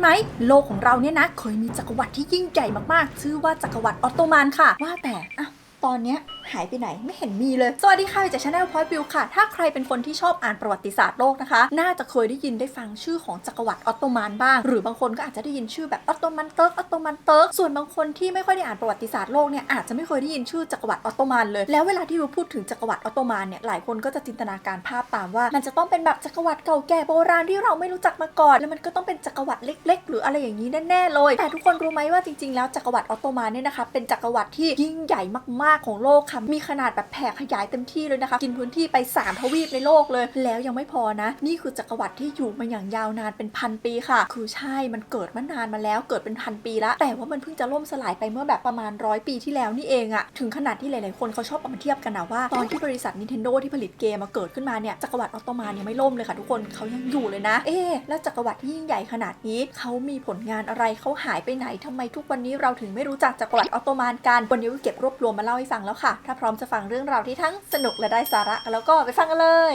ันไหม โลกของเราเนี่ยนะ เคยมีจักรวรรดิที่ยิ่งใหญ่มากๆ ชื่อว่าจักรวรรดิออตโตมันค่ะ ว่าแต่อะตอนเนี้ย หายไปไหนไม่เห็นมีเลย สวัสดีค่ะจากช anel Point View ค่ะ ถ้าใครเป็นคนที่ชอบอ่านประวัติศาสตร์โลกนะคะ น่าจะเคยได้ยินได้ฟังชื่อของจักรวรรดิออตโตมันบ้าง หรือบางคนก็อาจจะได้ยินชื่อแบบออตโตมันเติร์กออตโตมันเติร์กส่วนบางคนที่ไม่ค่อยได้อ่านประวัติศาสตร์โลกเนี่ยอาจจะไม่เคยได้ยินชื่อจักรวรรดิออตโตมันเลย แล้วเวลาที่เราพูดถึงจักรวรรดิออตโตมันเนี่ยหลายคนก็จะจินตนาการภาพตามว่า มันจะต้องเป็นแบบจักรวรรดิเก่าแก่โบราณที่เราไม่รู้จักมาก่อน แล้วมันก็ต้องเป็นจักรวรรดิเล็ก ๆ หรืออะไรอย่างนี้แน่ๆเลย แต่ทุกคนรู้ไหมว่าจริงๆ แล้วจักรวรรดิออตโตมันเนี่ยนะคะเป็นจักรวรรดิที่ยิ่งใหญ่มากๆของโลกค่ะมีขนาดแบบแผ่ขยายเต็มที่เลยนะคะ กินพื้นที่ไป 3 ทวีปในโลกเลย แล้วยังไม่พอนะ นี่คือจักรวรรดิที่อยู่มาอย่างยาวนานเป็นพันปีค่ะ คือใช่มันเกิดมานานมาแล้วเกิดเป็นพันปีแล้วแต่ว่ามันเพิ่งจะล่มสลายไปเมื่อแบบประมาณร้อยปีที่แล้วนี่เองอะถึงขนาดที่หลายๆคนเขาชอบเอามาเทียบกันนะว่า ตอนที่บริษัท Nintendo ที่ผลิตเกมมาเกิดขึ้นมาเนี่ยจักรวรรดิออตโตมันเนี่ยไม่ล่มเลยค่ะทุกคนเขายังอยู่เลยนะ เอ๊แล้วจักรวรรดิยิ่งใหญ่ขนาดนี้เขามีผลงานอะไรเขาหายไปไหนทำไมทุกวันนี้เราถึงไม่รู้จักจักรวรรดิออตโตมันกันวันนี้เก็บรวบรวมมาเล่าให้ฟังแล้วค่ะถ้าพร้อมจะฟังเรื่องราวที่ทั้งสนุกและได้สาระแล้วก็ไปฟังกันเลย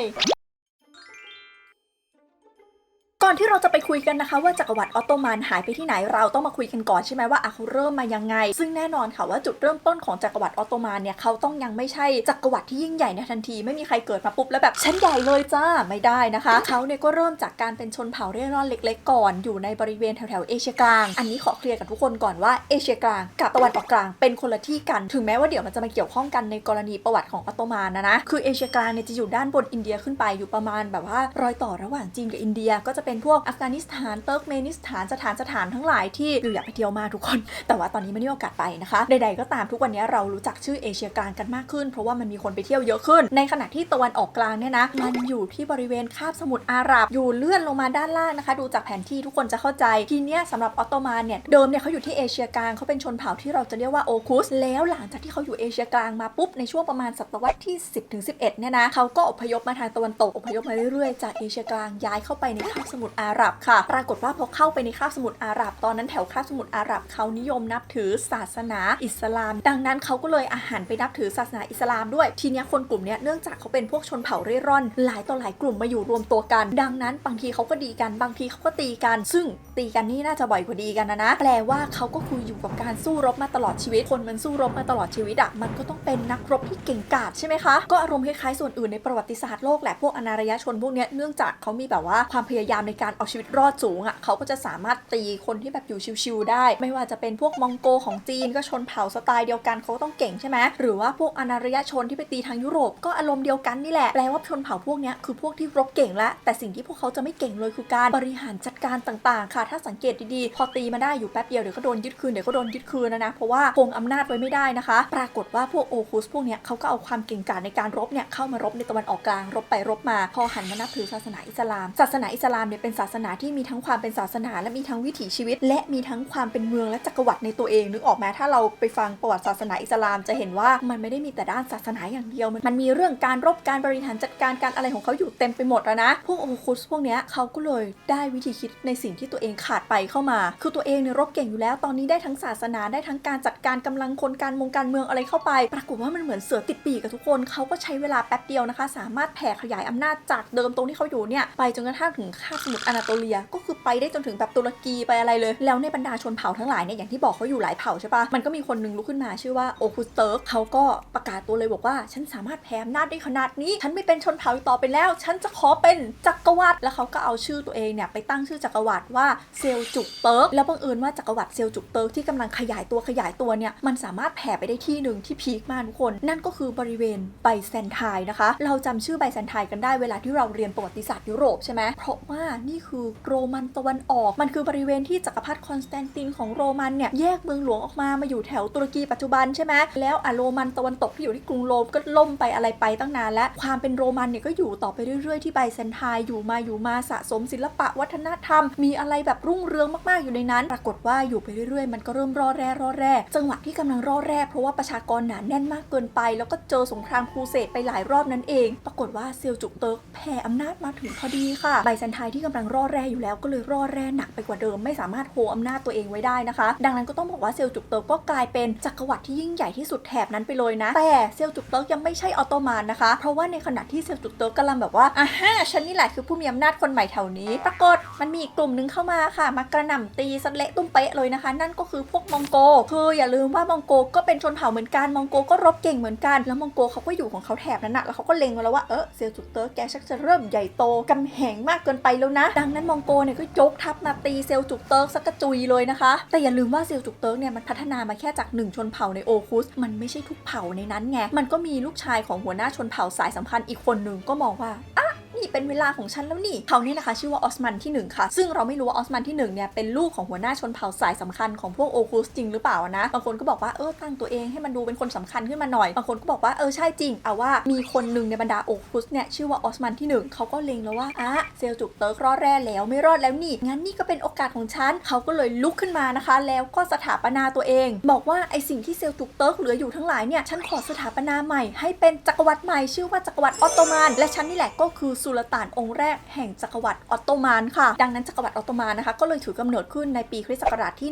ก่อนที่เราจะไปคุยกันนะคะว่าจักรวรรดิออตโตมันหายไปที่ไหนเราต้องมาคุยกันก่อนใช่ไหมว่าอะเขาเริ่มมายังไง ซึ่งแน่นอนค่ะว่าจุดเริ่มต้นของจักรวรรดิออตโตมันเนี่ยเขาต้องยังไม่ใช่จักรวรรดิที่ยิ่งใหญ่ในทันที ไม่มีใครเกิดมาปุ๊บแล้วแบบฉันใหญ่เลยจ้าไม่ได้นะคะเขาเนี่ยก็เริ่มจากการเป็นชนเผ่าเร่ร่อนเล็ก ๆ ก่อนอยู่ในบริเวณแถวๆเอเชียกลาง อันนี้ขอเคลียร์กับทุกคนก่อนว่าเอเชียกลางกับตะวันออกกลางเป็นคนละที่กัน ถึงแม้ว่าเดี๋ยวมันจะมาเกี่ยวข้องกันในกรณีประวัติของออตโตมันนะนะคือเอเชียกลางเนี่ยจะอยู่ด้านบนอินเดียขึ้นไปอยู่ประมาณแบบว่ารอยต่อระหว่างจีนกับอินเดียก็จะเป็นพวกอัฟกานิสถานเติร์กเมนิสถานสถานสถานทั้งหลายที่อยู่อยากไปเที่ยวมาทุกคน แต่ว่าตอนนี้ไม่ได้มีโอกาสไปนะคะใดๆก็ตามทุกวันนี้เรารู้จักชื่อเอเชียกลางกันมากขึ้น เพราะว่ามันมีคนไปเที่ยวเยอะขึ้น ในขณะที่ตะวันออกกลางเนี่ยนะมันอยู่ที่บริเวณคาบสมุทรอาหรับ อยู่เลื่อนลงมาด้านล่างนะคะ ดูจากแผนที่ทุกคนจะเข้าใจทีเนี้ยสำหรับออตโตมันเนี่ยเดิมเนี่ยเขาอยู่ที่เอเชียกลางเขาเป็นชนเผ่าที่เราจะเรียกว่าโอคุสแล้วหลังจากที่เขาอยู่เอเชียกลางมาปุ๊บในช่วงประมาณศตวรรษที่ 10ถึง11เนี่ยนะเขาก็อพยพมาทางตะวันตกอพยพมาเรื่อยๆจากเอเชียกลางย้ายเข้าไปในคาบสมุทรอาหรับค่ะ ปรากฏว่าพอเข้าไปในคาบสมุทรอาหรับ ตอนนั้นแถวคาบสมุทรอาหรับเขานิยมนับถือศาสนาอิสลาม ดังนั้นเขาก็เลยอาหารไปนับถือศาสนาอิสลามด้วย ทีนี้คนกลุ่มนี้เนื่องจากเขาเป็นพวกชนเผ่าเร่ร่อน หลายต่อหลายกลุ่มมาอยู่รวมตัวกัน ดังนั้นบางทีเขาก็ดีกัน บางทีเขาก็ตีกัน ซึ่งตีกันนี่น่าจะบ่อยกว่าดีกันนะนะ แปลว่าเขาก็คืออยู่กับการสู้รบมาตลอดชีวิต คนมันสู้รบมาตลอดชีวิตอะมันก็ต้องเป็นนักรบที่เก่งกาจใช่ไหมคะ ก็อารมณ์คล้ายๆส่วนอื่นในประวัติศาสตร์โลกแหละ พวกอนารยชนพวกเนี้ยเนื่องจากเขามีแบบว่าความพยายามในการเอาชีวิตรอดสูงอะเขาก็จะสามารถตีคนที่แบบอยู่ชิวๆได้ ไม่ว่าจะเป็นพวกมองโกของจีนก็ชนเผ่าสไตล์เดียวกันเขาต้องเก่งใช่ไหมหรือว่าพวกอนารยชนที่ไปตีทางยุโรปก็อารมณ์เดียวกันนี่แหละแปลว่าชนเผ่าพวกนี้คือพวกที่รบเก่งล้วแต่สิ่งที่พวกเขาจะไม่เก่งเลยคือการบริหารจัดการต่างๆ ค่ะ ถ้าสังเกตดีๆ พอตีมาได้อยู่แป๊บเดียวเดี๋ยวก็โดนยึดคืนเดี๋ยวก็โดนยึดคืนนะนะเพราะว่าคงอำนาจไว้ไม่ได้นะคะ ปรากฏว่าพวกโอคุสพวกเนี้ยเขาก็เอาความเก่งกาจในการรบเนี่ยเข้ามารบในตะวันออกกลางรบไปรบมา พอหันมานับถือศาสนาอิสลามศาสนาอิสลามเนี่ยเป็นศาสนาที่มีทั้งความเป็นศาสนา และมีทั้งวิถีชีวิต และมีทั้งความเป็นเมืองและจักรวรรดิในตัวเองนึกออกไหมถ้าเราไปฟังประวัติศาสนาอิสลาม จะเห็นว่ามันไม่ได้มีแต่ด้านศาสนาอย่างเดียว มันมีเรื่องการรบการบริหารจัดการการอะไรของเขาอยู่เต็มไปหมดแล้วนะ พวกโอคุสพวกเนี้ยเขาก็เลยได้วิธีคิดในสิ่งที่ตัวเองขาดไปเข้ามา คือตัวเองเนี่ยรบเก่งอยู่แล้วตอนนี้ได้ทั้งศาสนาได้ทั้งการจัดการกำลังคนการมงการเมืองอะไรเข้าไป ปรากฏว่ามันเหมือนเสือติดปีกกับทุกคนเขาก็ใช้เวลาแป๊บเดียวนะคะ สามารถแผ่ขยายอำนาจจากเดิมตรงที่เขาอยู่เนี่ยไปจนกระทั่งถึงคาบสมุทรอนาโตเลีย ก็คือไปได้จนถึงแบบตุรกีไปอะไรเลย แล้วในบรรดาชนเผ่าทั้งหลายเนี่ยอย่างที่บอกเขาอยู่หลายเผ่าใช่ปะมันก็มีคนหนึงลุกขึ้นมาชื่อว่าโอคุสเติร์กเขาก็ประกาศตัวเลยบอกว่า ฉันสามารถแผ่อำนาจได้ขนาดนี้ ฉันไม่เป็นชนเผ่าอีกต่อไปแล้ว ฉันจะขอเป็นจักรวรรดิแล้วเขาก็เอาชื่อตัวเองเนี่ยไปตั้งชื่อจักรวรรดิว่าเซลจุกเติร์กแล้วบังเอิญว่าจักรวรรดิเซลจุกเติร์กที่กำลังขยายตัวขยายตัวเนี่ยมันสามารถแผ่ไปได้ที่หนึ่งที่พีคมากทุกคน นั่นก็คือบริเวณไบแซนไทน์นะคะ เราจำชื่อไบแซนไทน์กันได้เวลาที่เราเรียนประวัติศาสตร์ยุโรปใช่ไหมเพราะว่านี่คือโรมันตะวันออก มันคือบริเวณที่จักรพรรดิคอนสแตนตินของโรมันเนี่ยแยกเมืองหลวงออกมามาอยู่แถวตุรกีปัจจุบันใช่ไหมแล้วอะโรมันตะวันตกที่อยู่ที่กรุงโรมก็ล่มไปอะไรไปตั้งนานแล้ว ความเป็นโรมันเนี่ยก็อยู่ต่อไปเรื่อยๆที่ไบแซนไทน์อยู่มาอยู่มาสะสมศิลปะวัฒนธรรม มีอะไรแบบรุ่งเรืองมากๆอยู่ในนั้น ปรากฏว่าอยู่ไปเรื่อยๆ มันก็เริ่มร่อแร่ร่อแร่จังหวะที่กำลังร่อแร่เพราะว่าประชากรหนาแน่นมากเกินไป แล้วก็เจอสงครามครูเสดไปหลายรอบนั้นเอง ปรากฏว่าเซลจุกเติร์กแผ่อำนาจมาถึงพอดีค่ะไบแซนไทน์ที่กำลังร่อแร่อยู่แล้วก็เลยร่อแร่หนักไปกว่าเดิม ไม่สามารถโฮอำนาจตัวเองไว้ได้นะคะ ดังนั้นก็ต้องบอกว่าเซลจุกเติร์กก็กลายเป็นจักรวรรดิที่ยิ่งใหญ่ที่สุดแถบนั้นไปเลยนะ แต่เซลจุกเติร์กยังไม่ใช่ออตโตมันนะคะ เพราะว่าในขณะที่เซลจุกเติร์กกำลังแบบว่าอะฮะฉันนี่แหละคือผู้มีอำนาจคนใหม่แถวนี้ ปรากฏมันมีอีกกลุ่มหนึงเข้ามาค่ะ มากระหน่ำตีสเละตุ้มเป๊ะเลยนะคะ นั่นก็คือพวกมองโก คืออย่าลืมว่ามองโกก็เป็นชนเผ่าเหมือนกันมองโกก็รบเก่งเหมือนกัน แล้วมองโกเขาก็อยู่ของเขาแถบนั้นนะแล้วเขาก็เล็งมาแล้วว่าเออเซลจุกเติร์กแกชักจะเริ่มใหญ่โตกำแหงมากเกินไปแล้วนะ ดังนั้นมองโกเนี่ยก็ยกทัพมาตีเซลจุกเติร์กสักกระจุยเลยนะคะ แต่อย่าลืมว่าเซลจุกเติร์กเนี่ยมันพัฒนามาแค่จากหนึ่งชนเผ่าในโอคุส มันไม่ใช่ทุกเผ่าในนั้นไง มันก็มีลูกชายของหัวหน้าชนเผ่าสายสำคัญอีกคนหนึ่งก็มองว่าอะ นี่เป็นเวลาของฉันแล้วนี่เขาเนี่ยนะคะ ชื่อว่าออสมันที่หนึ่งค่ะ ซึ่งเราไม่รู้ว่าออสมันที่หนึ่งเนี่ยเป็นลูกของหัวหน้าชนเผ่าสายสำคัญของพวกโอคุสจริงหรือเปล่านะบางคนก็บอกว่าเออตั้งตัวเองให้มันดูเป็นคนสำคัญขึ้นมาหน่อยบางคนก็บอกว่าเออใช่จริงเอาว่ามีคนหนึ่งในบรรดาโอคุสเนี่ยชื่อว่าออสมันที่หนึ่งเขาก็เล็งแล้วว่าอะเซลจุกเติร์กรอดแร่แล้วไม่รอดแล้วนี่งั้นนี่ก็เป็นโอกาสของฉันเขาก็เลยลุกขึ้นมานะคะ แล้วก็สถาปนาตัวเอง บอกว่าไอสิ่งที่เซลจุกเติร์กเหลืออยู่ทั้งหลายเนี่ยฉันขอสถาปนาใหม่ให้เป็นจักรวรรดิใหม่ชื่อว่าจักรวรรดิออตโตมัน และฉันนี่แหละก็คือสุลต่านองค์แรกแห่งจักรวรรดิออตโตมันค่ะ ดังนั้นจักรวรรดิออตโตมันนะคะก็เลยถือกำเนิดขึ้นในปีคริสต์ศักราชที่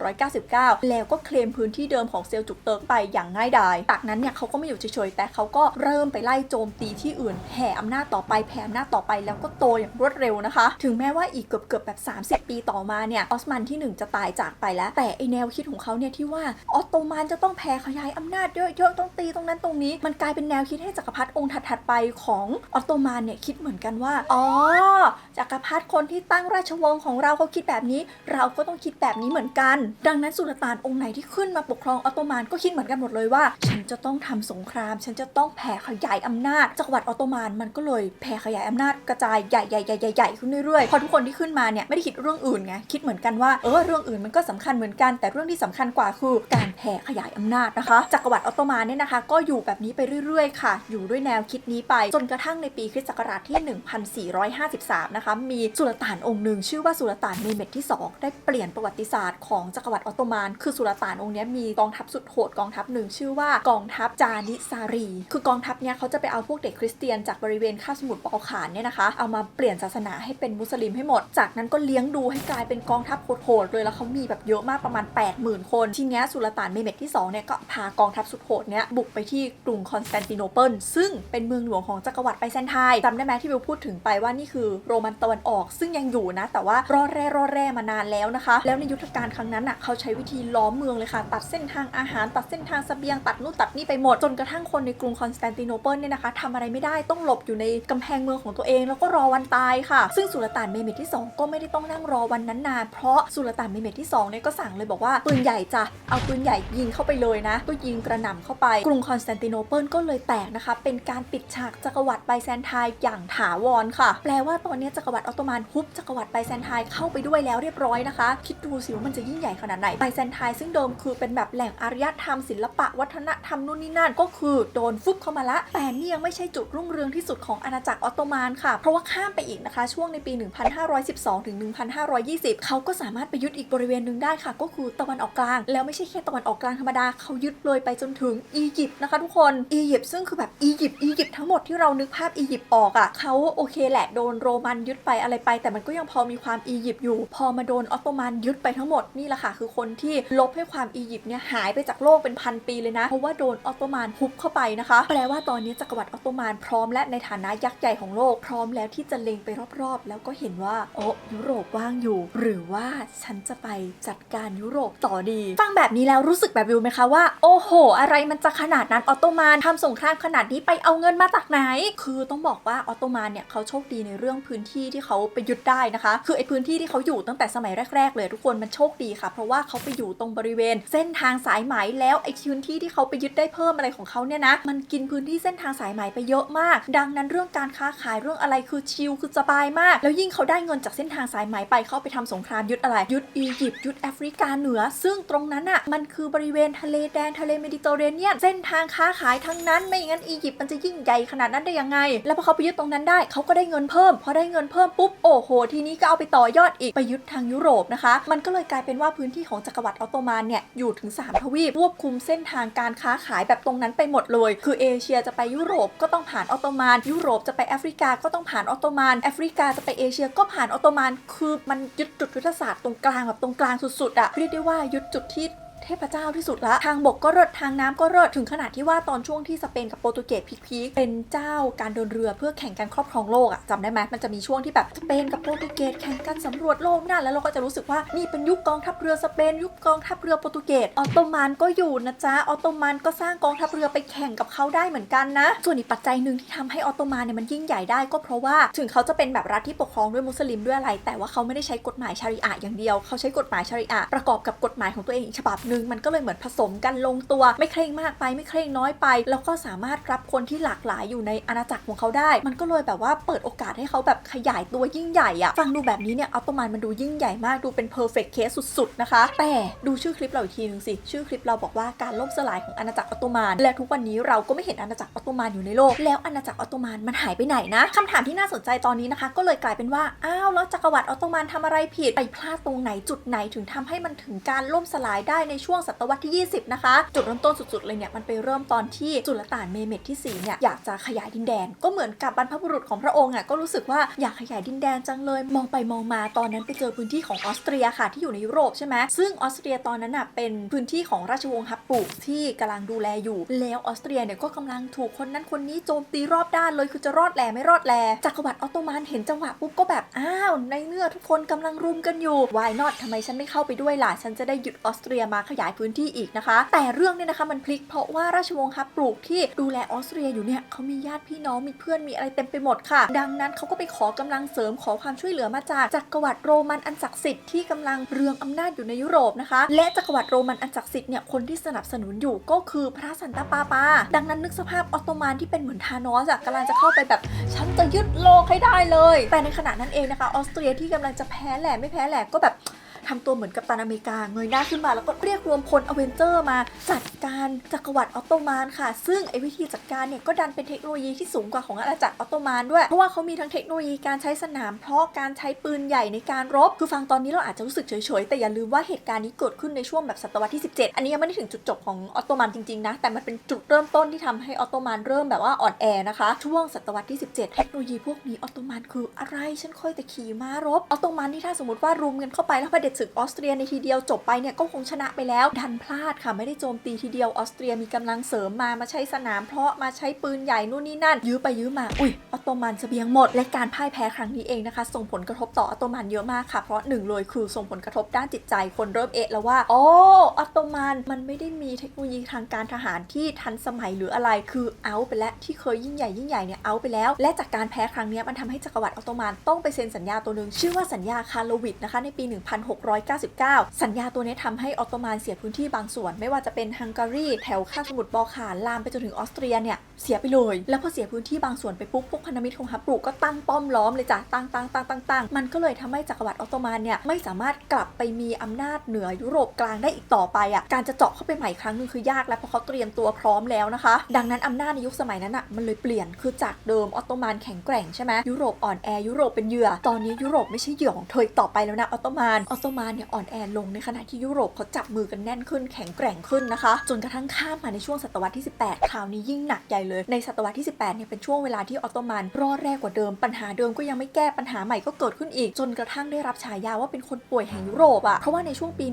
1299 แล้วก็เคลมพื้นที่เดิมของเซลจุกเติร์กไปอย่างง่ายดายจากนั้นเนี่ยเขาก็ไม่อยู่เฉยๆแต่เขาก็เริ่มไปไล่โจมตีที่อื่นแผ่อำนาจต่อไปแผ่อำนาจต่อไปแล้วก็โตอย่างรวดเร็วนะคะ ถึงแม้ว่าอีกเกือบๆแบบ 30 ปีต่อมาเนี่ยออสมันที่ 1 จะตายจากไปแล้ว แต่ไอแนวคิดของเขาเนี่ยที่ว่าออตโตมันจะต้องแผ่ขยายอำนาจเยอะๆต้องตีตรงนั้นตรงนี้ มันกลายเป็นแนวคิดให้จักรพรรดิองค์ถัดๆไปของออตโตมันเนี่ยคิดเหมือนกันว่า อ๋อจักรพรรดิคนที่ตั้งราชวงศ์ของเราเขาคิดแบบนี้ เราก็ต้องคิดแบบนี้เหมือนกัน ดังนั้นสุลต่านองค์ไหนที่ขึ้นมาปกครองออตโตมันก็คิดเหมือนกันหมดเลยว่า ฉันจะต้องทำสงคราม ฉันจะต้องแผ่ขยายอำนาจจักรวรรดิออตโตมันมันก็เลยแผ่ขยายอำนาจกระจายใหญ่ใหญ่ใหญ่ใหญ่ใหญ่ขึ้นเรื่อยๆพอทุกคนที่ขึ้นมาเนี่ยไม่ได้คิดเรื่องอื่นไงคิดเหมือนกันว่าเออเรื่องอื่นมันก็สำคัญเหมือนกัน แต่เรื่องที่สำคัญกว่าคือการแผ่ขยายอำนาจนะคะจักรวรรดิออตโตมันเนี่ยนะคะ ก็อยู่แบบนี้ไปเรื่อยๆ ค่ะ อยู่ด้วยแนวคิดนี้ไปจนกระทั่งในปีคริสต์ศักราชที่ 1453 นะคะ มีสุลต่านองค์หนึ่งชื่อว่าสุลต่านเมเมดที่ 2 ได้เปลี่ยนประวัติศาสตร์ของจักรวรรดิออตโตมัน คือสุลต่านองค์นี้มีกองทัพสุดโหดกองทัพหนึ่งชื่อว่ากองทัพจานิซารี คือกองทัพเนี้ยเขาจะไปเอาพวกเด็กคริสเตียนจากบริเวณคาบสมุทรปอลขานเนี่ยนะคะ เอามาเปลี่ยนศาสนาให้เป็นมุสลิมให้หมด จากนั้นก็เลี้ยงดูให้กลายเป็นกองทัพโหดๆเลยแล้วเขามีแบบเยอะมากประมาณ 80,000 คนทีเนี้ยสุลต่านเมเมดที่2เนี่ยก็พากองทัพสุดโหดเนี้ยบุกไปที่กรุงคอนสแตนติโนเปิลซึ่งเป็นเมืองหลวงของจักรวรรดิไบแซนไทน์จำได้ไหมที่วิวพูดถึงไปว่านี่คือโรมันตะวันออก ซึ่งยังอยู่นะ แต่ว่ารอดแร่รอดแร่มานานแล้วนะคะ แล้วในยุทธการครั้งนั้นอะเขาใช้วิธีล้อมเมืองเลยค่ะ ตัดเส้นทางอาหาร ตัดเส้นทางสเสบียง ตัดนู่นตัดนี่ไปหมด จนกระทั่งคนในกรุงคอนสแตนติโนเปิลเนี่ยนะคะทำอะไรไม่ได้ต้องหลบอยู่ในกำแพงเมืองของตัวเอง แล้วก็รอวันตายค่ะ ซึ่งสุลต่านเมเมดที่ 2 ก็ไม่ได้ต้องนั่งรอวันนั้นนานเพราะสุลต่านเมเมดที่2เนี่ยก็สั่งเลยบอกว่าปืนใหญ่จ้ะเอาปืนใหญ่ยิงเข้าไปเลยนะ ก็ยิงกระหน่ำเข้าไปกรุงคอนสแตนติโนเปิลก็เลยแตกนะคะเป็นการปิดฉากจักรวรรดิไบแซนไทน์อย่างถาวรค่ะ แปลว่าตอนนี้จักรวรรดิออตโตมันฮุบจักรวรรดิไบแซนไทน์เข้าไปด้วยแล้วเรียบร้อยนะคะ คิดดูสิว่ามันจะยิ่งใหญ่ขนาดไหนไบแซนไทน์ซึ่งเดิมคือเป็นแบบแหล่งอารยธรรมศิลปะวัฒนธรรมนู่นนี่นั่นก็คือโดนฟุบเข้ามาละ แต่นี่ยังไม่ใช่จุดรุ่งเรืองที่สุดของอาณาจักรออตโตมันค่ะ เพราะว่าข้ามไปอีกนะคะ ช่วงในปี 1512ถึง1520 เขาก็สามารถไปยึดอีกบริเวณหนึ่งได้ค่ะ ก็คือตะวันออกกลาง แล้วไม่ใช่แค่ตะวันออกกลางธรรมดาเขายึดเลยไปจนถึงอียิปต์นะคะ ทุกคนอียิปต์ซึ่งคือแบบอียิปต์อียิปต์ทั้งหมดที่เรานึกภาพอียิปต์ออกอะะเขาโอเคแหละโดนโรมันยึดไปอะไรไป แต่มันก็ยังพอมีความอียิปต์อยู่ พอมาโดนออตโตมันยึดไปทั้งหมดนี่แหละค่ะคือคนที่ลบให้ความอียิปต์เนี่ยหายไปจากโลกเป็นพันปีเลยนะ เพราะว่าโดนออตโตมันฮุบเข้าไปนะคะ แปลว่าตอนนี้จักรวรรดิออตโตมันพร้อมและในฐานะยักษ์ใหญ่ของโลกพร้อมแล้วที่จะเล็งไปรอบๆ แล้วก็เห็นว่าโอ้ยุโรปว่างอยู่ หรือว่าฉันจะไปจัดการยุโรปต่อดีฟังแบบนี้แล้วรู้สึกแบบวิวไหมคะว่า โอ้โห อะไรมันจะขนาดนั้นออตโตมันทำสงครามขนาดนี้ไปเอาเงินมาจากไหน คือต้องบอกว่าออตโตมันเนี่ยเขาโชคดีในเรื่องพื้นที่ที่เขาไปยึดได้นะคะ คือไอ้พื้นที่ที่เขาอยู่ตั้งแต่สมัยแรก ๆ เลยทุกคนมันโชคดีค่ะ เพราะว่าเขาไปอยู่ตรงบริเวณ เส้นทางสายไหมแล้วไอ้พื้นที่ที่เขาไปยึดได้เพิ่มอะไรของเขาเนี่ยนะมันกินพื้นที่เส้นทางสายไหมไปเยอะมาก ดังนั้นเรื่องการค้าขายเรื่องอะไรคือชิลคือสบายมาก แล้วยิ่งเขาได้เงินจากเส้นทางสายไหมไปเขาไปทำสงครามยึดอะไรยึดอียิปต์ยึดแอฟริกาเหนือ ซึ่งตรงนั้นอะมันคือบริเวณทะเลแดงทะเลเมดิเตอร์เรเนียนเส้นทางค้าขายทั้งนั้นไม่งั้นอียิปต์มันจะยิ่งใหญ่ขนาดนั้นได้ยังไง แล้วพอเขาไปยึดตรงนั้นได้เขาก็ได้เงินเพิ่มพอได้เงินเพิ่มปุ๊บโอ้โห ทีนี้ก็เอาไปต่อยอดอีกไปยึดทางยุโรปนะคะ มันก็เลยกลายเป็นว่าพื้นที่ของจักรวรรดิออตโตมันเนี่ยอยู่ถึง 3 ทวีปควบคุมเส้นทางการค้าขายแบบตรงนั้นไปหมดเลย คือเอเชียจะไปยุโรปก็ต้องผ่านออตโตมันยุโรปจะไปแอฟริกาก็ต้องผ่านออตโตมันแอฟริกาจะไปเอเชียก็ผ่านออตโตมันคือมันยึดจุดยุทธศาสตร์ตรงกลางแบบตรงกลางสุดๆอะเรียกได้ว่ายึดจุดที่ ทพเจ้าที่สุดละ ทางบกก็เลิศทางน้ำก็เลิศถึงขนาดที่ว่าตอนช่วงที่สเปนกับโปรตุเกสพีคๆเป็นเจ้าการเดินเรือเพื่อแข่งกันครอบครองโลกอะจำได้ไหมมันจะมีช่วงที่แบบสเปนกับโปรตุเกสแข่งกันสำรวจโลกนั่นแล้วเราก็จะรู้สึกว่านี่เป็นยุคกองทัพเรือสเปนยุคกองทัพเรือโปรตุเกสออตโตมันก็อยู่นะจ๊ะออตโตมันก็สร้างกองทัพเรือไปแข่งกับเขาได้เหมือนกันนะ ส่วนอีกปัจจัยหนึ่งที่ทำให้ออตโตมันเนี่ยมันยิ่งใหญ่ได้ก็เพราะว่าถึงเขาจะเป็นแบบรัฐที่ปกครองด้วยมุสลิมด้วยอะไร แต่ว่าเขาไม่ได้ใช้กฎหมายชาริอะอย่างเดียว เขาใช้กฎหมายชาริอะประกอบกับกฎหมายของตัวเองอีกฉบับหนึ่งมันก็เลยเหมือนผสมกันลงตัว ไม่เคร่งมากไปไม่เคร่งน้อยไป แล้วก็สามารถรับคนที่หลากหลายอยู่ในอาณาจักรของเขาได้ มันก็เลยแบบว่าเปิดโอกาสให้เขาแบบขยายตัวยิ่งใหญ่อะฟังดูแบบนี้เนี่ยออตโตมันมันดูยิ่งใหญ่มากดูเป็น perfect case สุดๆนะคะ แต่ดูชื่อคลิปเราอีกทีนึงสิ ชื่อคลิปเราบอกว่าการล่มสลายของอาณาจักรออตโตมันและทุกวันนี้เราก็ไม่เห็นอาณาจักรออตโตมันอยู่ในโลก แล้วอาณาจักรออตโตมันมันหายไปไหนนะคำถามที่น่าสนใจตอนนี้นะคะ ก็เลยกลายเป็นว่าอ้าวแล้วจักรวรรดิออตโตมันทำอะไรผิดไปพลาดตรงไหนจุดไหนถึงทำให้มันถึงการล่มสลายได้ในช่วงศตวรรษที่ 20 นะคะ จุดเริ่มต้นสุดๆ เลยเนี่ยมันไปเริ่มตอนที่จุลต่านเมเมดที่สี่เนี่ยอยากจะขยายดินแดน ก็เหมือนกับบรรพบุรุษของพระองค์อะก็รู้สึกว่าอยากขยายดินแดนจังเลย มองไปมองมาตอนนั้นไปเจอพื้นที่ของออสเตรียค่ะที่อยู่ในยุโรปใช่ไหมซึ่งออสเตรียตอนนั้นอะเป็นพื้นที่ของราชวงศ์ฮับสบุกที่กำลังดูแลอยู่ แล้วออสเตรียเนี่ยก็กำลังถูกคนนั้นคนนี้โจมตีรอบด้านเลยคือจะรอดแหล่ไม่รอดแหล่จักรวรรดิออตโตมันเห็นจังหวะปุ๊บก็แบบอ้าวในเมื่อทุกคนกำลังรุมกันอยู่ why not ทำไมฉันไม่เข้าไปด้วยล่ะฉันจะได้หยุดออสเตรียมาขยายพื้นที่อีกนะคะ แต่เรื่องเนี่ยนะคะมันพลิกเพราะว่าราชวงศ์ฮับสบุกที่ดูแลออสเตรียอยู่เนี่ยเขามีญาติพี่น้องมีเพื่อนมีอะไรเต็มไปหมดค่ะ ดังนั้นเขาก็ไปขอกำลังเสริมขอความช่วยเหลือมาจากจักรวรรดิโรมันอันศักดิ์สิทธิ์ที่กำลังเรืองอำนาจอยู่ในยุโรปนะคะ และจักรวรรดิโรมันอันศักดิ์สิทธิ์เนี่ยคนที่สนับสนุนอยู่ก็คือพระสันตะปาปา ดังนั้นนึกสภาพออตโตมันที่เป็นเหมือนธานอสอะกำลังจะเข้าไปแบบฉันจะยึดโลกให้ได้เลย แต่ในขณะนั้นเองนะคะออสเตรียที่กำลังจะแพ้แหละไม่แพ้แหละก็แบบ ทำตัวเหมือนกับตันอเมริกาเงยหน้าขึ้นมาแล้วก็เรียกรวมพลอเวนเจอร์มาจัดการจักรวรรดิออตโตมันค่ะ ซึ่งไอ้วิธีจัดการเนี่ยก็ดันเป็นเทคโนโลยีที่สูงกว่าของอาณาจักรออตโตมันด้วย เพราะว่าเขามีทั้งเทคโนโลยีการใช้สนามเพาะการใช้ปืนใหญ่ในการรบ คือฟังตอนนี้เราอาจจะรู้สึกเฉยๆ แต่อย่าลืมว่าเหตุการณ์นี้เกิดขึ้นในช่วงแบบศตวรรษที่ 17 อันนี้ยังไม่ได้ถึงจุดจบของออตโตมันจริงๆนะ แต่มันเป็นจุดเริ่มต้นที่ทำให้ออตโตมันเริ่มแบบว่าอ่อนแอนะคะ ช่วงศตวรรษที่ 17 เทคโนโลยีพวกนี้ออตโตมันคืออะไรฉันค่อยแต่ขี่ม้ารบออตโตมันที่ถ้าสมมติว่ารุมกันเข้าไปแล้วเผด็จศึกออสเตรียในทีเดียวจบไปเนี่ยก็คงชนะไปแล้ว ดันพลาดค่ะไม่ได้โจมตีทีเดียวออสเตรียมีกำลังเสริมมามาใช้สนามเพราะมาใช้ปืนใหญ่นู่นนี่นั่น ยื้อไปยื้อมา อุ้ยออตโตมันเสบียงหมด และการพ่ายแพ้ครั้งนี้เองนะคะ ส่งผลกระทบต่อออตโตมันเยอะมากค่ะเพราะหนึ่งเลยคือส่งผลกระทบด้านจิตใจคนเริ่มเอะแล้วว่าโอ๋ออตโตมันมันไม่ได้มีเทคโนโลยีทางการทหารที่ทันสมัยหรืออะไรคือเอาไปแล้วที่เคยยิ่งใหญ่ยิ่งใหญ่เนี่ยเอาไปแล้ว และจากการแพ้ครั้งนี้มันทำให้จักรวรรดิออตโตมันต้องไปเซ็นสัญญาตัวหนึ่งชื่อว่าสัญญาคาร์ลวิดนะคะในปี1699 สัญญาตัวนี้ทำให้ออตโตมันเสียพื้นที่บางส่วน ไม่ว่าจะเป็นฮังการีแถวคาบสมุทรบอลข่านลามไปจนถึงออสเตรียเนี่ยเสียไปเลย แล้วพอเสียพื้นที่บางส่วนไปปุ๊บพวกพันธมิตรของฮับปรุก็ตั้งป้อมล้อมเลยจ้ะตั้งตั้งตั้งตั้งตั้งมันก็เลยทำให้จักรวรรดิออตโตมันเนี่ยไม่สามารถกลับไปมีอำนาจเหนือยุโรปกลางได้อีกต่อไปอะการจะเจาะเข้าไปใหม่ครั้งหนึงคือยากแล้วเพราะเขาเตรียมตัวพร้อมแล้วนะคะ ดังนั้นอำนาจในยุคสมัยนั้นอะมันเลยเปลี่ยนคือจากเดิมออตโตมันแข็งแกร่งใช่ไหมยุโรปอ่อนแอยุโรปเป็นเหยื่อ ตอนนี้ยุโรปไม่ใช่เหยื่อของเธอต่อไปแล้วนะออตโตมันออตโตมันเนี่ยอ่อนแอลงในขณะที่ยุโรปเขาจับมือกันแน่นขึ้นแข็งแกร่งขึ้นนะคะ จนกระทั่งข้ามมาในช่วงศตวรรษที่ 18 คราวนี้ยิ่งหนักใหญ่เลย ในศตวรรษที่ 18 เนี่ยเป็นช่วงเวลาที่ออตโตมันรอดแรกกว่าเดิมปัญหาเดิมก็ยังไม่แก้ปัญหาใหม่ก็เกิดขึ้นอีก จนกระทั่งได้รับฉายาว่าเป็นคนป่วยแห่งยุโรปอะเพราะว่าในช่วงปี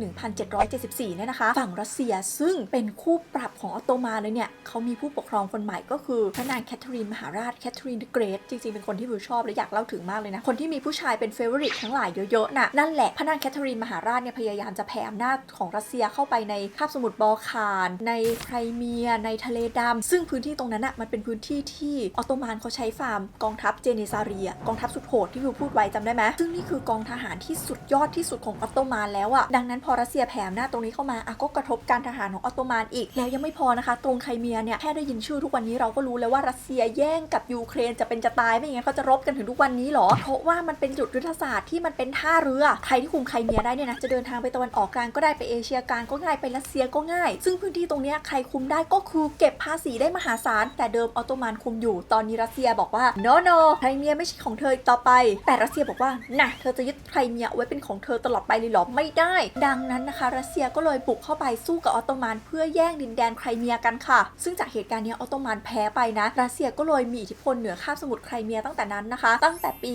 1774 เนี่ยนะคะ ฝั่งรัสเซียซึ่งเป็นคู่ปรับของออตโตมันเลยเนี่ยเขามีผู้ปกครองคนใหม่ก็คือพระนางแคทเธอรีนมหาราชแคทเธอรีนเดอะเกรทจริงๆเป็นคนที่วิวชอบและอยากเล่าถึงมากเลยนะคนที่มีผู้ชายเป็นเฟเวอริตทั้งหลายเยอะๆน่ะนั่นแหละพระนางแคทเธอรีนมหาราชเนี่ยพยายามจะแผ่อำนาจของรัสเซียเข้าไปในคาบสมุทรบอลข่าน ในไครเมีย ในทะเลดำซึ่งพื้นที่ตรงนั้นอะมันเป็นพื้นที่ที่ออตโตมันเขาใช้ฟาร์มกองทัพเจเนซาเรียกองทัพสุดโหดที่วิวพูดไว้จำได้ไหมซึ่งนี่คือกองทหารที่สุดยอดที่สุดของออตโตมันแล้วอะดังนั้นพอรัสเซียแผ่อำนาจตรงนี้เข้ามาอะก็กระทบการทหารของออตโตมันอีกแล้วยังไม่พอนะคะ ตรงไครเมียเนี่ยแค่ได้ยินชื่อทุกวันนี้เราก็รู้แล้วว่ารัสเซียแย่งกับยูเครนจะเป็นจะตายไม่อย่างนั้นเขาจะรบกันถึงทุกวันนี้หรอเพราะว่ามันเป็นจุดยุทธศาสตร์ที่มันเป็นท่าเรือใครที่คุมไครเมียยได้เนี่ยนะจะเดินทางไปตะวันออกกลางก็ได้ไปเอเชียกลางก็ง่ายไปรัสเซียก็ง่าย ซึ่งพื้นที่ตรงนี้ใครคุมได้ก็คือเก็บภาษีได้มหาศาล แต่เดิมออตโตมันคุมอยู่ตอนนี้รัสเซียบอกว่า no no ไครเมียไม่ใช่ของเธอต่อไป แต่รัสเซียบอกว่าน่ะเธอจะยึดไครเมียเอาไว้เป็นของเธอตลอดไปเลยหรอไม่ได้ ดังนั้นนะคะ รัสเซียก็เลยบุกเข้าไปสู้กับออตโตมันเพื่อแย่งดินแดนไครเมียกันค่ะ ซึ่งจากเหตุการณ์นี้ออตโตมันแพ้ไปนะรัสเซียก็เลยมีอิทธิพลเหนือคาบสมุทรไครเมียตั้งแต่นั้นนะคะ ตั้งแต่ปี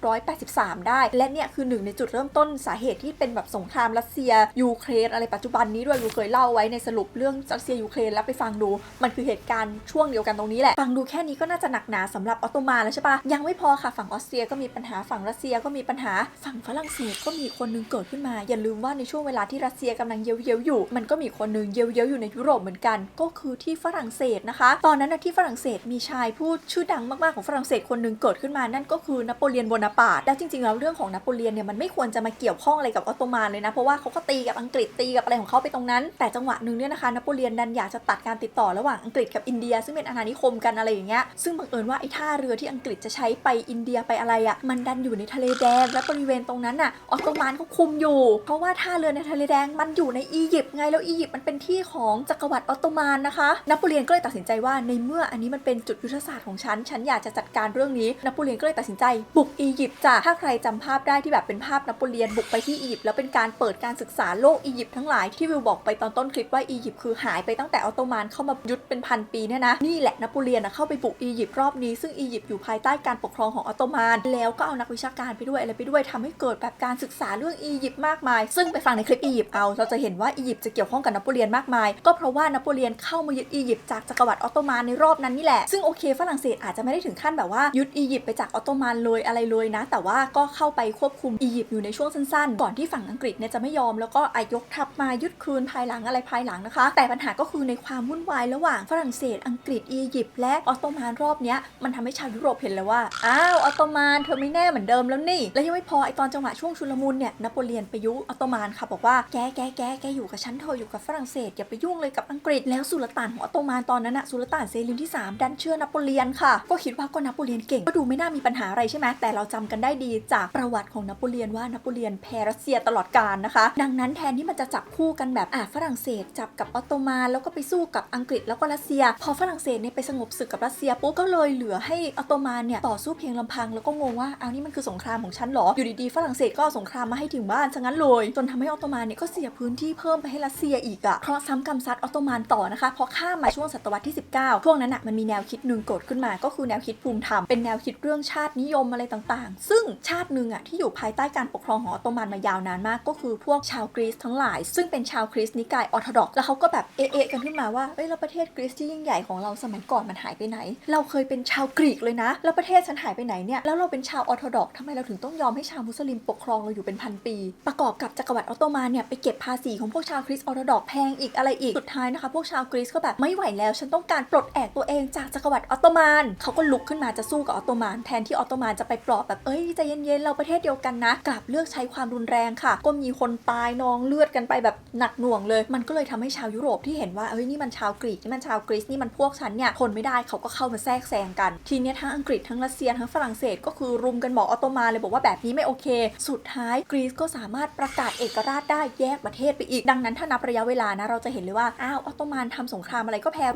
1783 ได้ และเนี่ยคือหนึ่งในจุดเริ่มต้นสาเหตุที่เป็นแบบสงครามรัสเซียยูเครนอะไรปัจจุบันนี้ด้วยยูเคยเล่าไว้ในสรุปเรื่องรัสเซียยูเครนแล้วไปฟังดูมันคือเหตุการณ์ช่วงเดียวกันตรงนี้แหละ ฟังดูแค่นี้ก็น่าจะหนักหนาสำหรับออตโตมันแล้วใช่ปะยังไม่พอค่ะฝั่งออสเตรียก็มีปัญหาฝั่งรัสเซียก็มีปัญหาฝั่งฝรั่งเศสก็มีคนหนึงเกิดขึ้นมา อย่าลืมว่าในช่วงเวลาที่รัสเซียกำลังเย้ยวๆอยู่ มันก็มีคนหนึงเย้ยวๆอยู่ในยุโรปเหมือนกัน ก็คือที่ฝรั่งเศสนะคะ ตอนนั้นที่ฝรั่งเศสมีชายพูดชื่อดังมากๆของฝรั่งเศสคนนึงเกิดขึ้นมานั่นก็คือ นโปเลียนโบนาปาร์ตแล้วจริงๆแล้วเรื่องของนโปเลียนเนี่ยมันไม่ควรจะมาเกี่ยวข้องอะไรกับออตโตมันเลยนะ เพราะว่าเขาก็ตีกับอังกฤษตีกับอะไรของเขาไปตรงนั้น แต่จังหวะหนึ่งเนี่ยนะคะนโปเลียนดันอยากจะตัดการติดต่อระหว่างอังกฤษกับอินเดีย ซึ่งเป็นอาณานิคมกันอะไรอย่างเงี้ยซึ่งบังเอิญว่าไอ้ท่าเรือที่อังกฤษจะใช้ไปอินเดียไปอะไรอะ่ะมันดันอยู่ในทะเลแดงและบริเวณตรงนั้นน่ะออตโตมันเขาคุมอยู่ เพราะว่าท่าเรือในทะเลแดงมันอยู่ในอียิปต์ไงแล้วอียิปต์มันเป็นที่ของจักรวรรดิออตโตมันนะคะนโปเลียนก็เลยตัดสินใจว่าในเมื่ออันนี้มันเป็นจุดยุทธศาสตร์ของฉันฉันอยากจะจัดการเรื่องนี้นโปเลียนก็เลยตัดสินใจบุกอียิปต์จ้ะถ้าใครจำภาพได้ที่แบบเป็นภาพนโปเลียนบุกไปที่อียิปต์แล้วเป็นการเปิดการศึกษาโลกอียิปต์ทั้งหลายที่วิวบอกไปตอนต้นคลิปว่าอียิปต์คือหายไปตั้งแต่ออตโตมันเข้ามายึดเป็นพันปีเนี่ยนะนี่แหละนโปเลียนเข้าไปบุกอียิปต์รอบนี้ซึ่งอียิปต์อยู่ภายใต้การปกครองของออตโตมัน แล้วก็เอานักวิชาการไปด้วยอะไรไปด้วยทำให้เกิดแบบการศึกษาเรื่องอียิปต์มากมาย ซึ่งไปฟังในคลิปอียิปต์เอาเราจะเห็นว่าอียิปต์จะเกี่ยวข้องกับนโปเลียนมากมาย ก็เพราะว่านโปเลียนเข้ามายึดอียิปต์จากจักรวรรดิออตโตมันในรอบนั้นนี่แหละซึ่งโอเคฝรั่งเศสอาจจะไม่ได้ถึงขั้นแบบว่ายึดอียิปต์ไปจากออตโตมันเลยอะไรเลยนะ แต่ว่าก็เข้าไปควบคุมอียิปต์อยู่ในช่วงสั้นๆก่อนที่ฝั่งอังกฤษเนี่ยจะไม่ยอมแล้วก็อายกทัพมายึดคืนภายหลังอะไรภายหลังนะคะ แต่ปัญหาก็คือในความวุ่นวายระหว่างฝรั่งเศส อังกฤษอียิปต์และออตโตมันรอบเนี้ยมันทำให้ชาวยุโรปเห็นเลยว่าอ้าวออตโตมันเธอไม่แน่เหมือนเดิมแล้วนี่และยังไม่พอไอตอนจังหวะช่วงชุลมุนเนี่ยนโปเลียนไปยุออตโตมันค่ะบอกว่าแกแกแกแกอยู่กับฉันเธออยู่กับฝรั่งเศสอย่าไปยุ่งเลยกับอังกฤษแล้วสุลต่านของออตโตมันตอนนั้นอะสุลต่านเซลิมที่ 3 ดันเชื่อนโปเลียนค่ะ ก็คิดว่าก็นโปเลียนเก่งก็ดูไม่น่ามีปัญหาอะไรใช่ไหมแต่เราจำกันได้ดีจากประวัติของนโปเลียนว่านโปเลียนแพ้รัสเซียตลอดกาลนะคะ ดังนั้นแทนที่มันจะจับคู่กันแบบอะฝรั่งเศส จับกับออตโตมันแล้วก็ไปสู้กับอังกฤษแล้วก็รัสเซีย พอฝรั่งเศสเนี่ยไปสงบศึกกับรัสเซียปุ๊บก็เลยเหลือให้ออตโตมันเนี่ยต่อสู้เพียงลำพังแล้วก็งงว่าเอานี่มันคือสงครามของฉันหรออยู่ดีๆฝรั่งเศสก็สงครามมาให้ถึงบ้านซะงั้นเลยจนทำให้ออตโตมันเนี่ยก็เสียพื้นที่เพิ่มไปให้รัสเซียอีกอะเพราะซ้ำกำซัดออตโตมันต่อนะคะพอข้ามมาช่วงศตวรรษที่ 19 ช่วงนั้นอะมันมีแนวคิดหนึ่งเกิดขึ้นมาก็คือแนวคิดภูมิธรรมเป็นแนวคิดเรื่องชาตินิยมอะไรต่างๆ ซึ่งชาติหนึ่งอะที่อยู่ภายใต้การปกครองของออตโตมันมายาวนานมากก็คือพวกชาวกรีซทั้งหลาย ซึ่งเป็นชาวคริสต์นิกายออร์โธดอกซ์แล้วเขาก็แบบเอะๆกันขึ้นมาว่าเอ้ยแล้วประเทศกรีซที่ยิ่งใหญ่ของเราสมัยก่อนมันหายไปไหน เราเคยเป็นชาวกรีกเลยนะ แล้วประเทศฉันหายไปไหนเนี่ยแล้วเราเป็นชาวออร์โธดอกซ์ทำไมเราถึงต้องยอมให้ชาวมุสลิมปกครองเราอยู่เป็นพันปี ประกอบกับจักรวรรดิออตโตมันเนี่ยไปเก็บภาษีของพวกชาวคริสต์ออร์โธดอกซ์แพงอีกอะไรอีกสุดท้ายนะคะพวกชาวกรีซก็แบบไม่ไหวแล้ว ฉันต้องการปลดแอกตัวเองจากจักรวรรดิออตโตมันเขาก็ลุกขึ้นมาจะสู้กับออตโตมันแทนที่ออตโตมันจะไปปลอบแบบเอ้ยใจเย็นๆเราประเทศเดียวกันนะกลับเลือกใช้ควความรุนแรงค่ะ ก็มีคนตายนองเลือดกันไปแบบหนักหน่วงเลย มันก็เลยทำให้ชาวยุโรปที่เห็นว่าเอ้ยนี่มันชาวกรีกนี่มันชาวกรีซนี่มันพวกฉันเนี่ยทนไม่ได้เขาก็เข้ามาแทรกแซงกัน ทีนี้ทั้งอังกฤษทั้งรัสเซียทั้งฝรั่งเศสก็คือรุมกันบอกออตโตมันเลยบอกว่าแบบนี้ไม่โอเค สุดท้ายกรีซก็สามารถประกาศเอกราชได้แยกประเทศไปอีก ดังนั้นถ้านับระยะเวลานะเราจะเห็นเลยว่าอ้าวออตโตมันทำสงครามอะไรก็แพ้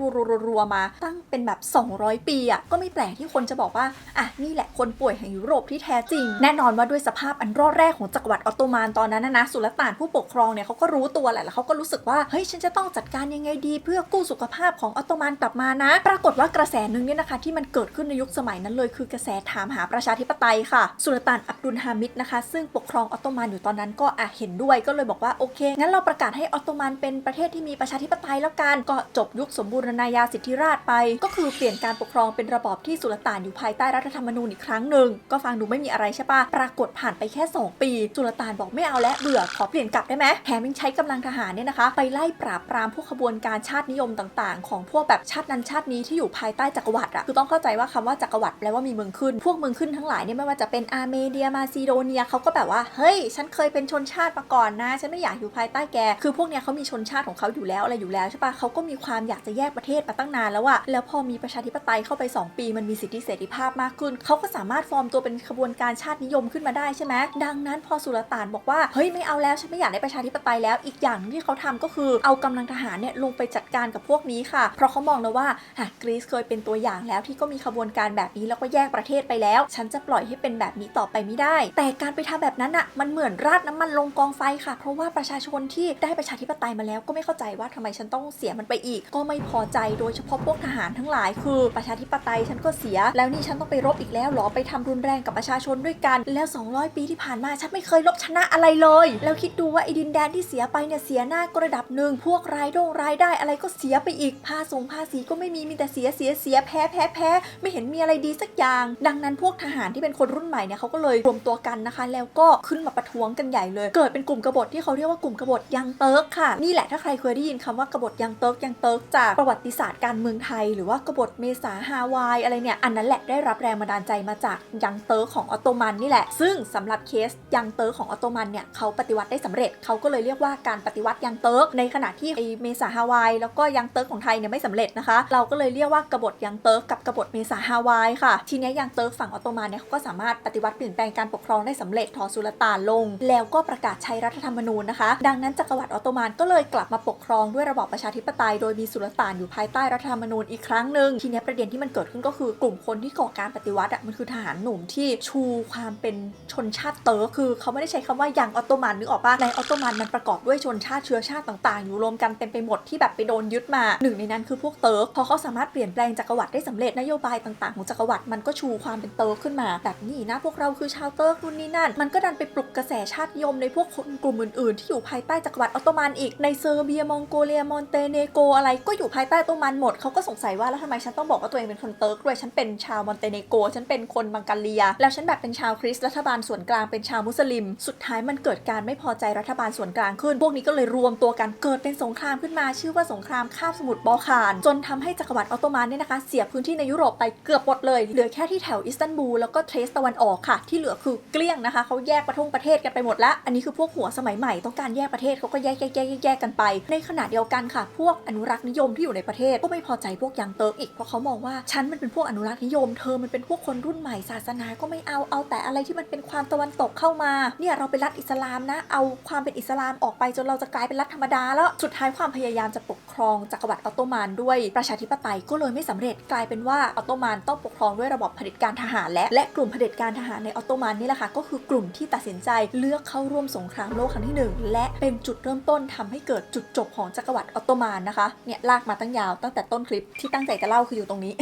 รัวๆๆๆมา ตั้งเป็นแบบ 200 ปีอะก็ไม่แปลกที่คนจะบอกว่าอะนี่แหละคนป่วยแห่งยุโรปที่แท้จริง แน่นอนว่าด้วยสภาพอันร่อแรกของจักรวรรดิออตโตมันตอนนั้นนะนะสุลต่านผู้ปกครองเนี่ยเขาก็รู้ตัวแหละแล้วเขาก็รู้สึกว่าเฮ้ยฉันจะต้องจัดการยังไงดี เพื่อกู้สุขภาพของออตโตมันกลับมานะ ปรากฏว่ากระแสหนึ่งเนี่ยนะคะ ที่มันเกิดขึ้นในยุคสมัยนั้นเลย คือกระแสถามหาประชาธิปไตยค่ะ สุลต่านอับดุลฮามิดนะคะ ซึ่งปกครองออตโตมันอยู่ตอนนั้นก็อะเห็นด้วยก็เลยบอกว่าโอเคงั้นเราประกาศให้ออตโตมันเป็นประเทศที่มีประชาธิปไตยแล้วกันก็จบยุคสมบูรณาญาสิทธิราชไป ก็คือเปลี่ยนการปกครองเป็นระบอบที่สุลต่านอยู่ภายใต้รัฐธรรมนูญอีกครั้งหนึ่งก็ฟังดูไม่มีอะไรใช่ปะปรากฏผ่านไปแค่ 2 ปีสุลต่านบอกไม่เอาแล้วเบื่อขอเปลี่ยนกลับได้ไหมแถมยังใช้กำลังทหารเนี่ยนะคะ ไปไล่ปราบปรามพวกขบวนการชาตินิยมต่างๆ ของพวกแบบชาตินั้นชาตินี้ที่อยู่ภายใต้จักรวรรดิอะคือต้องเข้าใจว่าคำว่าจักรวรรดิแปลว่ามีเมืองขึ้น พวกเมืองขึ้นทั้งหลายเนี่ยไม่ว่าจะเป็นอาร์เมเนียมาซิโดเนียเขาก็แบบว่าเฮ้ย ฉันเคยเป็นชนชาติมาก่อนนะ ฉันไม่อยากอยู่ภายใต้แก คือพวกเนี้ยเขามีชนชาติของเขาอยู่แล้วอะไรอยู่แล้วใช่ปะเขาก็มีความอยากจะแยกประเทศมาตั้งนานแล้วอะแล้วพอมีประชาธิปไตยเข้าไป 2 ปีมันมีสิทธิเสรีภาพมากขึ้นเขาก็สามารถฟอร์มตัวเป็นขบวนการชาตินิยมขึ้นมาได้ใช่ไหมดังนั้นพอสุลต่านบอกว่าเฮ้ยไม่เอาแล้วฉันไม่อยากได้ประชาธิปไตยแล้ว อีกอย่างที่เขาทำก็คือเอากำลังทหารเนี่ยลงไปจัดการกับพวกนี้ค่ะ เพราะเขามองแล้วว่าหากกรีซเคยเป็นตัวอย่างแล้วที่ก็มีขบวนการแบบนี้แล้วก็แยกประเทศไปแล้ว ฉันจะปล่อยให้เป็นแบบนี้ต่อไปไม่ได้ แต่การไปทำแบบนั้นอะมันเหมือนราดน้ำมันลงกองไฟค่ะ เพราะว่าประชาชนที่ได้ประชาธิปไตยมาแล้วก็ไม่เข้าใจว่าทำไมฉันต้องเสียมันไปอีก ก็ไม่พอใจโดยเฉพาะพวกทหารทั้งหลาย คือประชาธิปไตยฉันก็เสีย แล้วนี่ฉันต้องไปรบอีกแล้วหรอไปทำรุนแรงกับประชาชนด้วยกัน แล้ว 200 ปีที่ผ่านมาฉันไม่เคยลบชนะอะไรเลย แล้วคิดดูว่าไอ้ดินแดนที่เสียไปเนี่ยเสียหน้าก็ระดับหนึ่งพวกรายดงรายได้อะไรก็เสียไปอีกภาษีภาษีก็ไม่มีมีแต่เสียเสียเสียแพ้แพ้แพ้ไม่เห็นมีอะไรดีสักอย่าง ดังนั้นพวกทหารที่เป็นคนรุ่นใหม่เนี่ยเขาก็เลยรวมตัวกันนะคะ แล้วก็ขึ้นมาประท้วงกันใหญ่เลย เกิดเป็นกลุ่มกบฏที่เขาเรียกว่ากลุ่มกบฏยังเติร์กค่ะ นี่แหละถ้าใครเคยได้ยินคำว่ากบฏยังเติร์กยังเติร์กจากประวัติศาสตร์การเมืองไทย หรือว่ากบฏเมษาฮาวายอะไรเนี่ยอันนั้นแหละได้รับแรงบันดาลใจมาจากยังเติร์กของออตโตมันนี่แหละ ซึ่งสำหรับเคสยังเติร์กของออตโตมันเนี่ยเขาปฏิวัติได้สำเร็จเขาก็เลยเรียกว่าการปฏิวัติยังเติร์กในขณะที่ไอเมษาฮาวายแล้วก็ยังเติร์กของไทยเนี่ยไม่สำเร็จนะคะ เราก็เลยเรียกว่ากบฏยังเติร์กกับกบฏเมษาฮาวายค่ะ ทีนี้ยังเติร์กฝั่งออตโตมันเนี่ยเขาก็สามารถปฏิวัติเปลี่ยนแปลงการปกครองได้สำเร็จทอสุลต่านลง แล้วก็ประกาศใช้รัฐธรรมนูญนะคะ ดังนั้นจักรวรรดิออตโตมันก็เลยกลับมาปกครองด้วยระบอบประชาธิปไตย โดยมีสุลต่านอยู่ภายใต้รัฐธรรมนูญอีกครั้งหนึ่งทีนี้ประเด็นที่มันเกิดขึ้นก็คือกลุ่มคนที่ก่อการปฏิวัติอะมันคือทหารหนุ่มที่ชูความเป็นชนชาติเติร์กคือเขาไม่ได้ใช้คำว่ายังออตโตมันนึกออกปะในออตโตมันมันประกอบด้วยชนชาติเชื้อชาติต่างๆ อยู่รวมกันเต็มไปหมดที่แบบไปโดนยึดมาหนึ่งในนั้นคือพวกเติร์กพอเขาสามารถเปลี่ยนแปลงจักรวรรดิได้สำเร็จนโยบายต่างๆของจักรวรรดิมันก็ชูความเป็นเติร์กขึ้นมา แบบนี้นะพวกเราคือชาวเติร์กนู่นนี่นั่น มันก็ดันไปปลุกกระแสชาตินิยมในพวกคนกลุ่มอื่นๆ ที่อยู่ภายใต้จักรวรรดิออตโตมันอีกในเซอร์เบียมองโกเลียมอนเตเนโกอะไรก็อยู่ภายใต้ออตโตมันหมดเขาก็สงสัยว่าแล้วทำไมฉันต้องบอกว่าตัวเองเป็นคนเติร์กด้วยฉันเป็นชาวมอนเตเนโกฉันเป็นคนบังกาเลีย แล้วฉันแบบเป็นชาวคริสต์รัฐบาลส่วนกลางเป็นชาวมุสลิมสุดท้ายมันเกิดการไม่พอใจรัฐบาลส่วนกลางขึ้น พวกนี้ก็เลยรวมตัวกันเกิดเป็นสงครามขึ้นมา ชื่อว่าสงครามคาบสมุทรบอลข่าน จนทำให้จักรวรรดิออตโตมันเนี่ยนะคะ เสียพื้นที่ในยุโรปไปเกือบหมดเลย เหลือแค่ที่แถวอิสตันบูลแล้วก็เทรสตะวันออกค่ะ ที่เหลือคือเกลี้ยงนะคะเขาแยกประทงประเทศกันไปหมดละอันนี้คือพวกหัวสมัยใหม่ต้องการแยกประเทศเขาก็แยกแยกแยกแยกแยกกันไป ในขณะเดียวกันค่ะ พวกอนุรักษ์นิยมที่อยู่ในประเทศก็ไม่พอใจพวกยังเติร์กอีกเพราะเขามองว่าฉันมันเป็นพวกอนุรักษ์นิยมเธอมันเป็นพวกคนรุ่นใหม่ศาสนาก็ไม่เอาเอาแต่อะไรที่มันเป็นความตะวันตกเข้ามาเนี่ยเราเป็นรัฐอิสลามนะ เอาความเป็นอิสลามออกไปจนเราจะกลายเป็นรัฐธรรมดาแล้ว สุดท้ายความพยายามจะปกครองจักรวรรดิออตโตมันด้วยประชาธิปไตยก็เลยไม่สำเร็จกลายเป็นว่าออตโตมันต้องปกครองด้วยระบบเผด็จการทหารและและกลุ่มเผด็จการทหารในออตโตมันนี่แหละค่ะก็คือกลุ่มที่ตัดสินใจเลือกเข้าร่วมสงครามโลกครั้งที่หนึ่งและเป็นจุดเริ่มต้นทำให้เกิดจุดจบของจักรวรรดิออตโตมันนะคะเนี่ยลากมาตั้งยาวตั้งแต่ต้นคลิปที่ตั้งใจจะเล่าคืออยู่ตรงนี้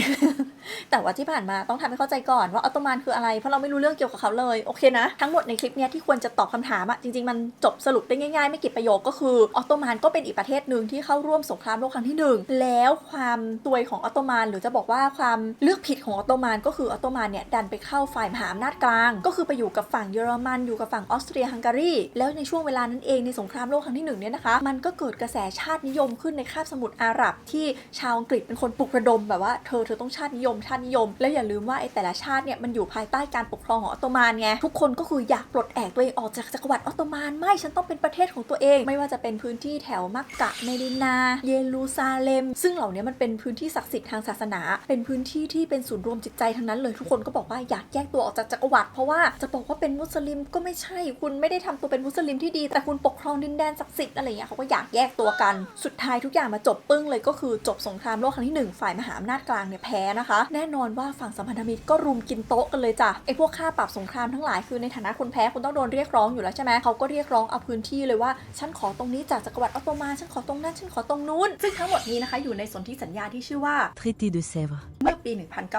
แต่ว่าที่ผ่านมาต้องทำให้เข้าใจก่อนว่าออตโตมันคืออะไรเพราะเราไม่รู้เรื่องเกี่ยวกับเขาเลยโอเคนะทั้งหมดในคลิปเนี้ยที่ควรจะตอบคำถามอะจริง ๆ มันจบสรุปได้ง่ายๆ ไม่กี่ประโยคก็คือออตโตมันก็เป็นอีกประเทศหนึ่งที่เข้าร่วมสงครามโลกครั้งที่หนึ่งแล้วความตัวของออตโตมันหรือจะบอกว่าความเลือกผิดของออตโตมันก็คือออตโตมันเนี่ยดันไปเข้าฝ่ายมหาอำนาจกลาง ก็คือไปอยู่กับฝั่งเยอรมันอยู่กับฝั่งออสเตรียฮังการีแล้วในช่วงเวลานั้นเองในสงครามโลกครั้งที่หนึ่งเนี่ยนะคะมันก็เกิดกระแสชาตินิยมขึ้นในคาบสมุทรอาหรับที่ชาวอังกฤษเป็นคนปลุกระดมแบบว่าเธอเธอต้องชาตินิยมชาตินิยม แล้วอย่าลืมว่าไอ้แต่ละชาติเนี่ยมันอยู่ภายใต้การปกครองของออตโตมันไงทุกคนก็คืออยากปลดแอกตัวเองออกจากจักรวรรดิออตโตมันไม่ฉันต้องเป็นประเทศของตัวเอง ไม่ว่าจะเป็นพื้นที่แถวมักกะเมดินา เยรูซาเล็ม ซึ่งเหล่านี้มันเป็นพื้นที่ศักดิ์สิทธิ์ทางศาสนา เป็นพื้นที่ที่เป็นศูนย์รวมจิตใจทั้งนั้นเลยทุกคนก็บอกว่าอยากแยกตัวออกจากจักรวรรดิเพราะว่าจะบอกว่าเป็นมุสลิมก็ไม่ใช่ คุณไม่ได้ทำตัวเป็นมุสลิมที่ดี แต่คุณปกครองดินแดนศักดิ์สิทธิ์อะไรเงี้ยเขาก็อยากแยกตัวกัน สุดท้ายทุกอย่างมาจบปึ้งเลยก็คือจบสงครามโลกครั้งที่หนึ่งฝ่ายมหาอำนาจกลางเนี่ยแพ้นะคะ แน่นอนว่าฝั่งสัมพันธมิตรก็รุมกินโต๊ะกันเลยจ้ะไอ้พวกค่าปรับสงครามทั้งหลายคือในฐานะคนแพ้คุณต้องโดนเรียกร้องอยู่แล้วใช่ไหมเขาก็เรียกร้องเอาพื้นที่เลยว่าฉันขอตรงนี้จากจักรวรรดิออตโตมันฉันขอตรงนั้นฉันขอตรงนู้น ซึ่งทั้งหมดนี้นะคะอยู่ในสนธิสัญญาที่ชื่อว่า Traité de Sèvres. เมื่อปี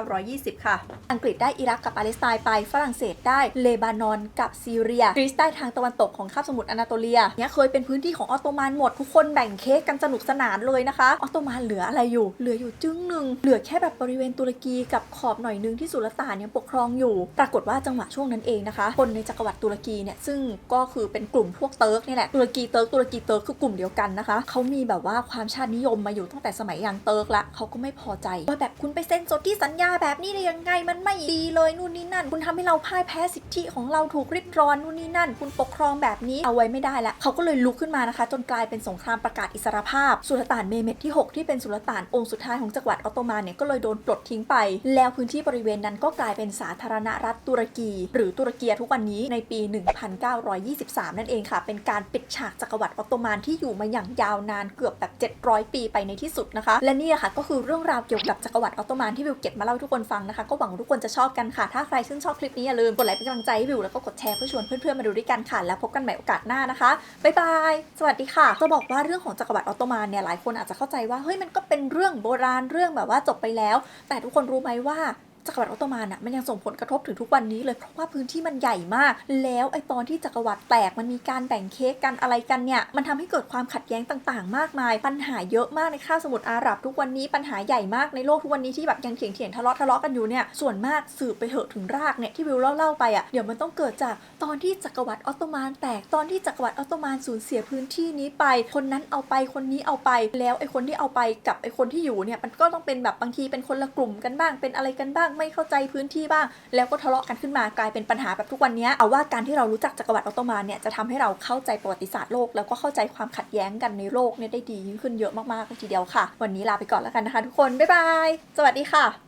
1920 ค่ะ อังกฤษได้อิรักกับปาเลสไตน์ไป ฝรั่งเศสได้เลบานอนกับซีเรียกรีซได้ทางตะวันตกของคาบสมุทรอนาโตเลียเนี่ยเคยเป็นพื้นที่ของออตโตมันหมดทุกคนแบ่งเค้กกันสนุกสนานเลยนะคะ ออตโตมันเหลืออะไรอยู่ เหลืออยู่จึ้งหนึ่งเหลือแค่แบบบริเวณตุรกีกับขอบหน่อยนึงที่สุลต่านยังปกครองอยู่ ปรากฏว่าจังหวะช่วงนั้นเองนะคะ คนในจักรวรรดิตุรกีเนี่ยซึ่งก็คือเป็นกลุ่มพวกเติร์กนี่แหละตุรกีเติร์กตุรกีเติร์กคือกลุ่มเดียวกันนะคะเขามีแบบว่าความชาตินิยมมาอยู่ตั้งแต่สมัยยังเติร์กละเขาก็ไม่พอใจว่าแบบคุณไปเซ็นสนธิสัญญาแบบนี้ได้ยังไงมันไม่ดีเลยนู่นนี่นั่น คุณทำให้เราพ่ายแพ้สิทธิของเราถูกริดรอนนู่นนี่นั่น คุณปกครองแบบนี้เอาไว้ไม่ได้ละเขาก็เลยลุกขึ้นมานะคะ จนกลายเป็นสงครามประกาศอิสรภาพ สุลต่านเมเมตที่ 6 ที่เป็นสุลต่านองค์สุดท้ายของจักรวรรดิออตโตมันเนี่ยก็เลยโดนปลดทิ้งไป แล้วพื้นที่บริเวณนั้นก็กลายเป็นสาธารณรัฐตุรกี หรือตุรกีทุกวันนี้ในปี1923 นั่นเองค่ะ เป็นการปิดฉากจักรวรรดิออตโตมันที่อยู่มาอย่างยาวนานเกือบแบบ 700 ปีไปในที่สุดนะคะ และนี่ค่ะก็คือเรื่องราวเกี่ยวกับจักรวรรดิออตโตมันที่วิวเก็บมาเล่าให้ทุกคนฟังนะคะ ก็หวังทุกคนจะชอบกันค่ะ ถ้าใครชื่นชอบคลิปนี้อย่าลืมกดไลค์เป็นกำลังใจให้วิวแล้วก็กดแชร์เพื่อชวนเพื่อนๆมาดูด้วยกันค่ะ แล้วพบกันใหม่โอกาสหน้านะคะบ๊ายบายสวัสดีค่ะจะบอกว่าเรื่องของจักรวรรดิออตโตมันเนี่ยหลายคนอาจจะเข้าใจว่าเฮ้ยมันก็เป็นเรื่องโบราณเรื่องแบบว่าจบไปแล้ว แต่ทุกคนรู้ไหมว่า จักรวรรดิออตโตมันอะมันยังส่งผลกระทบถึงทุกวันนี้เลยเพราะว่าพื้นที่มันใหญ่มาก แล้วไอตอนที่จักรวรรดิแตกมันมีการแบ่งเค้กกันอะไรกันเนี่ยมันทำให้เกิดความขัดแย้งต่างๆ มากมาย ปัญหาเยอะมากในคาบสมุทรอาหรับทุกวันนี้ปัญหาใหญ่มากในโลกทุกวันนี้ที่แบบยังเถียงเถียงทะเลาะทะเลาะกันอยู่เนี่ยส่วนมากสืบไปเหอะถึงรากเนี่ยที่วิวเล่าเล่าๆไปอะเดี๋ยวมันต้องเกิดจากตอนที่จักรวรรดิออตโตมันแตกตอนที่จักรวรรดิออตโตมันสูญเสียพื้นที่นี้ไป คนนั้นเอาไปคนนี้เอาไป แล้วไอคนที่เอาไปกับไอคนที่อยู่เนี่ยมันก็ต้องเป็นแบบบางทีเป็นคนละกลุ่มกันบ้างเป็นอะไรกันบ้างไม่เข้าใจพื้นที่บ้าง แล้วก็ทะเลาะกันขึ้นมากลายเป็นปัญหาแบบทุกวันนี้เอาว่าการที่เรารู้จักจักรวรรดิออตโตมันเนี่ยจะทำให้เราเข้าใจประวัติศาสตร์โลก แล้วก็เข้าใจความขัดแย้งกันในโลกเนี่ยได้ดียิ่งขึ้นเยอะมากๆเลยทีเดียวค่ะ วันนี้ลาไปก่อนแล้วกันนะคะ ทุกคนบ๊ายบายสวัสดีค่ะ